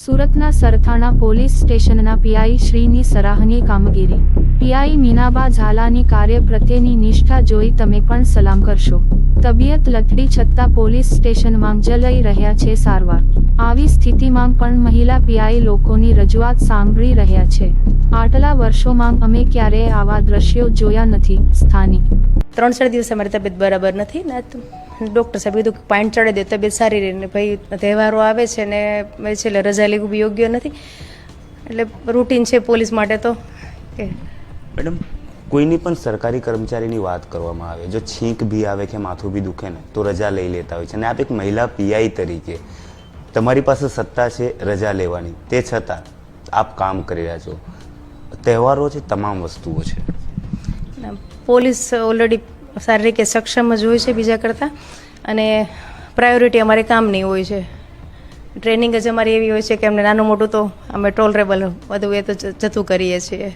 સુરતના સરથાણા પોલીસ સ્ટેશનના પીઆઈ શ્રીની સરાહનીય કામગીરી. પીઆઈ મીનાબા ઝાલાની કાર્ય પ્રત્યેની નિષ્ઠા જોઈ તમે પણ સલામ કરશો. તબિયત લથડી છતાં પોલીસ સ્ટેશનમાં જ લઈ રહ્યા છે સારવાર. આવી સ્થિતિમાં પણ મહિલા પીઆઈ લોકોની રજૂઆત સાંભળી રહ્યા છે. આટલા વર્ષોમાં અમે ક્યારેય આવા દ્રશ્યો જોયા નથી. સ્થાનિક. ત્રણ ચાર દિવસ અમારી તબિયત બરાબર નથી ને ડૉક્ટર સાહેબ કીધું કે પાણી ચડે દે તબિયત સારી રહે ને ભાઈ તહેવારો આવે છે ને છે એટલે રજા લેવું બી યોગ્ય નથી. એટલે રૂટીન છે પોલીસ માટે તો. કે મેડમ કોઈની પણ સરકારી કર્મચારીની વાત કરવામાં આવે જો છીંક બી આવે કે માથું બી દુખે ને તો રજા લઈ લેતા હોય છે. અને આપ એક મહિલા પીઆઈ તરીકે તમારી પાસે સત્તા છે રજા લેવાની. તે છતાં આપ કામ કરી રહ્યા છો. તહેવારો છે તમામ વસ્તુઓ છે. પોલીસ ઓલરેડી સારી કે સક્ષમ જ હોય છે બીજા કરતાં. અને પ્રાયોરિટી અમારે કામની હોય છે. ટ્રેનિંગ જ અમારી એવી હોય છે કે અમને નાનું મોટું તો અમે ટોલરેબલ બધું એ તો જતું કરીએ છીએ.